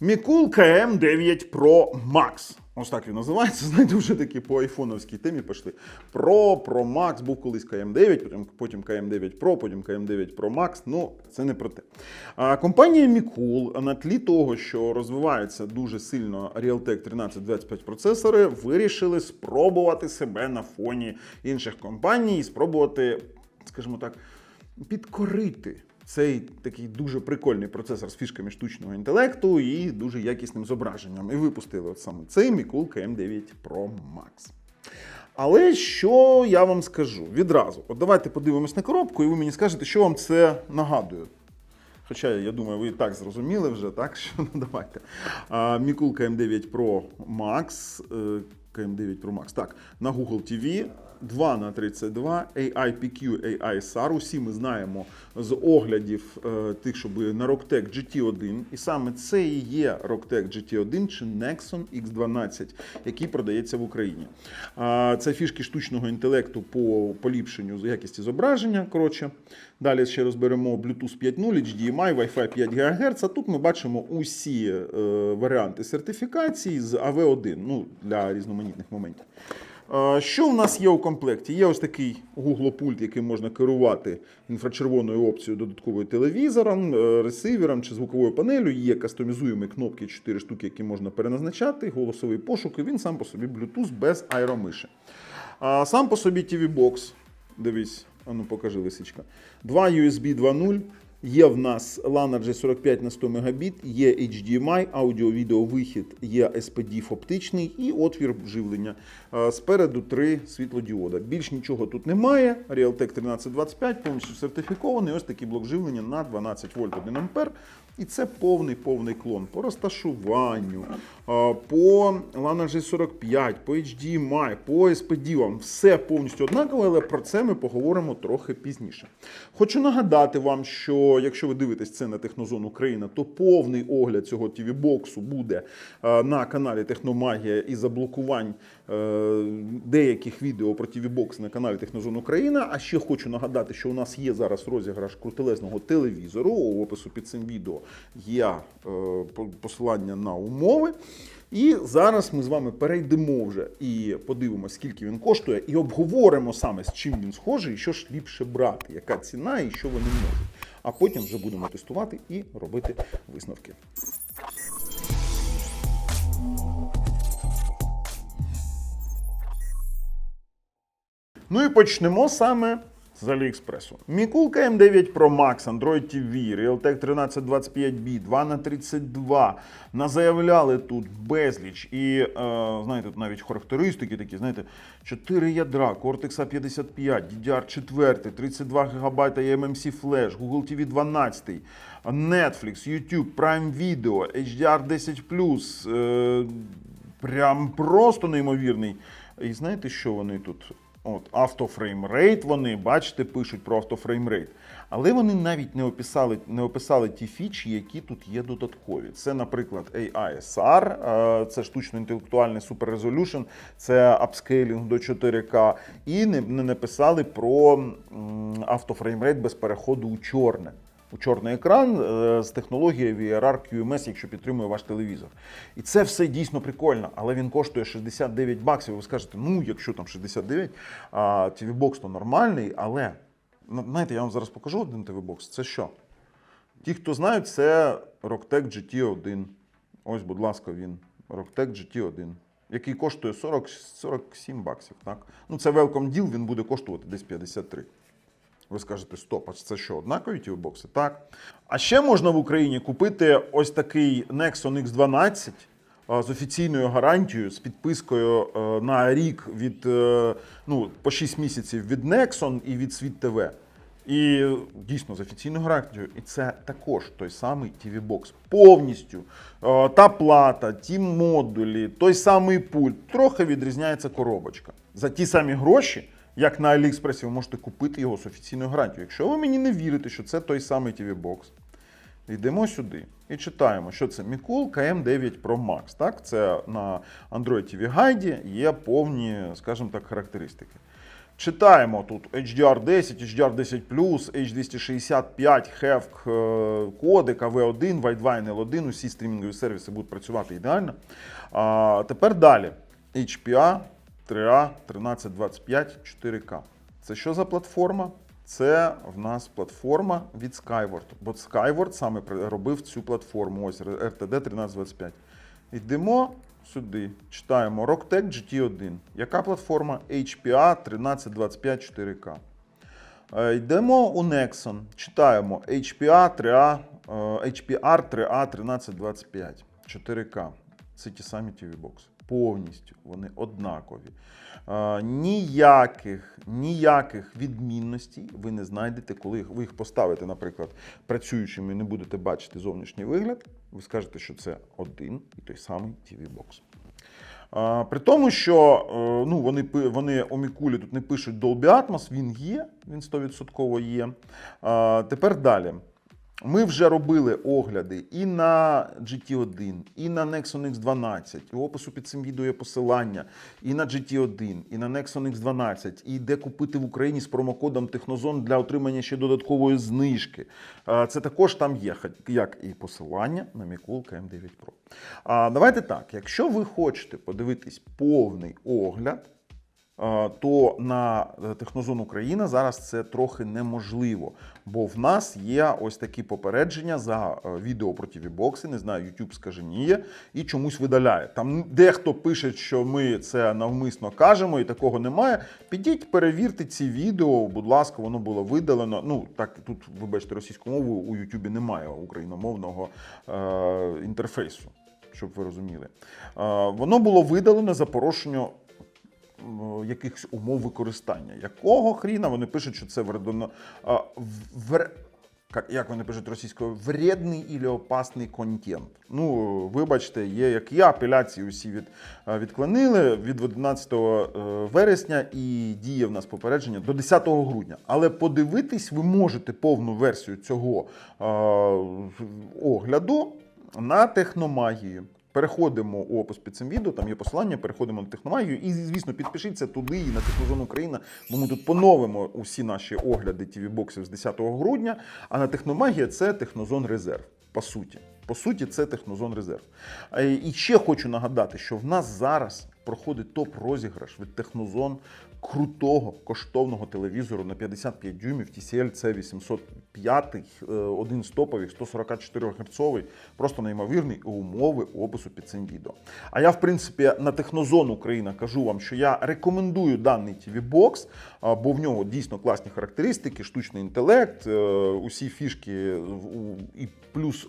Мікул КМ9 Pro Max. Ось так він називається. Знаєте, вже такі по айфоновській темі пішли. Pro, Pro Max, був колись КМ9, потім, потім КМ9 Pro, потім КМ9 Pro Max. Ну, це не про те. А, компанія Мікул на тлі того, що розвивається дуже сильно Realtek 1325 процесори, вирішили спробувати себе на фоні інших компаній і спробувати, скажімо так, підкорити цей такий дуже прикольний процесор з фішками штучного інтелекту і дуже якісним зображенням. І випустили от саме цей Мікул KM9 Pro Max. Але що я вам скажу відразу? От давайте подивимось на коробку, і ви мені скажете, що вам це нагадує. Хоча, я думаю, ви і так зрозуміли вже, так? Що ну, давайте. А, Мікул KM9 Pro Max. Е, KM9 Pro Max. Так, на Google TV 2 на 32 AIPQ, AI SAR. Усі ми знаємо з оглядів е, тих, що були на Rocktec GT1. І саме це і є Rocktec GT1 чи Nexon X12, який продається в Україні. А, це фішки штучного інтелекту по поліпшенню якості зображення. Коротше, далі ще розберемо Bluetooth 5.0, HDMI, Wi-Fi 5 ГГц. Тут ми бачимо усі е, варіанти сертифікації з AV1 ну, для різноманітних моментів. Е, Що в нас є у комплекті? Є ось такий Google пульт, яким можна керувати інфрачервоною опцією додатковою телевізором, е, ресивером чи звуковою панелью. Є кастомізуємі кнопки 4 штуки, які можна переназначати, голосовий пошук, і він сам по собі Bluetooth без аеромиші. Сам по собі TV-бокс. Дивись, ну покажи лисичка. Два USB 2.0. Є в нас LAN RJ45 на 100 Мбіт, є HDMI, аудіо-відео є SPDIF оптичний і отвір живлення. Спереду три світлодіода. Більш нічого тут немає. Realtek 1325 повністю сертифікований. Ось такий блок живлення на 12 вольт 1 ампер. І це повний повний клон по розташуванню, по LAN RJ45, по HDMI, по SPDIF. Все повністю однаково, але про це ми поговоримо трохи пізніше. Хочу нагадати вам, що якщо ви дивитесь це на Технозон Україна, то повний огляд цього TV-боксу буде е, на каналі Техномагія і заблокувань е, деяких відео про TV-бокс на каналі Технозон Україна. А ще хочу нагадати, що у нас є зараз розіграш крутелезного телевізору. У опису під цим відео є е, посилання на умови. І зараз ми з вами перейдемо вже і подивимося, скільки він коштує, і обговоримо саме з чим він схожий, і що ж ліпше брати, яка ціна і що вони можуть. А потім вже будемо тестувати і робити висновки. Ну і почнемо саме з Аліекспресу. Мікулка М9 Pro Max, Android TV, Realtek 1325B, 2 на 32 Назаявляли тут безліч. І е, знаєте, тут навіть характеристики такі, знаєте, 4 ядра, Cortex A55, DDR4, 32 ГБ eMMC Flash, Google TV 12, Netflix, YouTube, Prime Video, HDR10+, е, прям просто неймовірний. І знаєте, що вони тут? От, автофреймрейт вони, бачите, пишуть про автофреймрейт. Але вони навіть не описали, не описали ті фічі, які тут є додаткові. Це, наприклад, AISR, е, це штучно-інтелектуальний суперрезолюшн, це апскейлінг до 4К. І не, не написали про автофреймрейт без переходу у чорне. У чорний екран е, з технологією VRR QMS, якщо підтримує ваш телевізор. І це все дійсно прикольно, але він коштує 69 баксів. Ви скажете, ну якщо там 69, а TV-бокс то нормальний, але ну, знаєте, я вам зараз покажу один TV-бокс. Це що? Ті, хто знають, це Rocktec GT1. Ось, будь ласка, він. Rocktec GT1. Який коштує 40, 47 баксів. Так? Ну, це welcome deal, він буде коштувати десь 53. Ви скажете, стоп, а це що, однакові ті бокси? Так. А ще можна в Україні купити ось такий Nexon X12 з офіційною гарантією, з підпискою е, на рік від е, ну, по 6 місяців від Nexon і від Світ ТВ. І дійсно з офіційною гарантією. І це також той самий TV Box. Повністю Е, та плата, ті модулі, той самий пульт. Трохи відрізняється коробочка. За ті самі гроші, як на Аліекспресі, ви можете купити його з офіційною гарантією. Якщо ви мені не вірите, що це той самий TV Box, йдемо сюди і читаємо, що це Мікул KM9 Pro Max. Так? Це на Android TV Guide є повні, скажімо так, характеристики. Читаємо тут HDR10, HDR10+, H265, HEVC е, кодек, AV1, Widevine L1, усі стрімінгові сервіси будуть працювати ідеально. А, тепер далі. HPA 3A 1325 4K. Це що за платформа? Це в нас платформа від Skyward. Бо Skyward саме робив цю платформу. Ось RTD 1325. Йдемо сюди. Читаємо Rocktech GT1. Яка платформа? HPA 1325 4K. Е, Йдемо у Nexon. Читаємо HPA 3A, е, HPR 3A 1325 4K. Це ті самі TV Box. Повністю вони однакові. Ніяких, ніяких відмінностей ви не знайдете, коли ви їх поставите, наприклад, працюючими і не будете бачити зовнішній вигляд. Ви скажете, що це один і той самий TV Box. А, При тому, що е, ну, вони, вони Омікулі тут не пишуть Dolby Atmos, він є, він 100% є. Тепер далі. Ми вже робили огляди і на GT1, і на Nexon X12. І в опису під цим відео є посилання і на GT1, і на Nexon X12, і де купити в Україні з промокодом Технозон для отримання ще додаткової знижки. Це також там є, як і посилання на Мікул КМ9 Pro. А, Давайте так, якщо ви хочете подивитись повний огляд, то на е, Технозон Україна зараз це трохи неможливо, бо в нас є ось такі попередження за е, відео про TV-бокси, не знаю, YouTube скаженіє і чомусь видаляє. Там дехто пише, що ми це навмисно кажемо, і такого немає. Підіть, перевірте ці відео, будь ласка, воно було видалено. Ну так тут, вибачте, російську мову у YouTube немає україномовного е, інтерфейсу, щоб ви розуміли. Е, воно було видалено за порушення якихось умов використання. Якого хріна вони пишуть, що це вредно. а, вр... Як, вони пишуть російською, вредний і опасний контент. Ну, вибачте, є як я, апеляції усі від, відклонили від 11 е, вересня і діє в нас попередження до 10 грудня. Але подивитись ви можете повну версію цього огляду на техномагію. Переходимо у опис під цим відео, там є посилання, переходимо на техномагію. І, звісно, підпишіться туди і на Технозон Україна, бо ми тут поновимо усі наші огляди TV-боксів з 10 грудня. А на техномагія це Технозон Резерв. По суті. По суті, це Технозон Резерв. Е, І ще хочу нагадати, що в нас зараз проходить топ-розіграш від Технозон крутого коштовного телевізору на 55 дюймів TCL C805, е, один з топових, 144 Гц, просто неймовірний умови опису під цим відео. А я, в принципі, на Технозон Україна кажу вам, що я рекомендую даний TV-бокс, бо в нього дійсно класні характеристики, штучний інтелект, е, усі фішки і плюс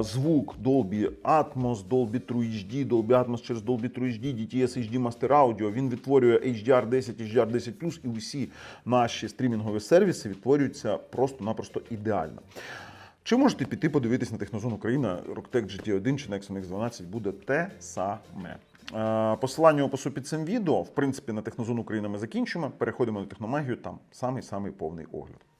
звук Dolby Atmos, Dolby True HD, Dolby Atmos через Dolby True HD, DTS HD Master Audio. Він відтворює HDR10, HDR10+, і усі наші стрімінгові сервіси відтворюються просто-напросто ідеально. Чи можете піти подивитись на Технозон Україна, Rocktech GT1 чи Nexon X12 буде те саме. Посилання опису під цим відео. В принципі, на Технозон Україна ми закінчимо. Переходимо на техномагію, там самий-самий повний огляд.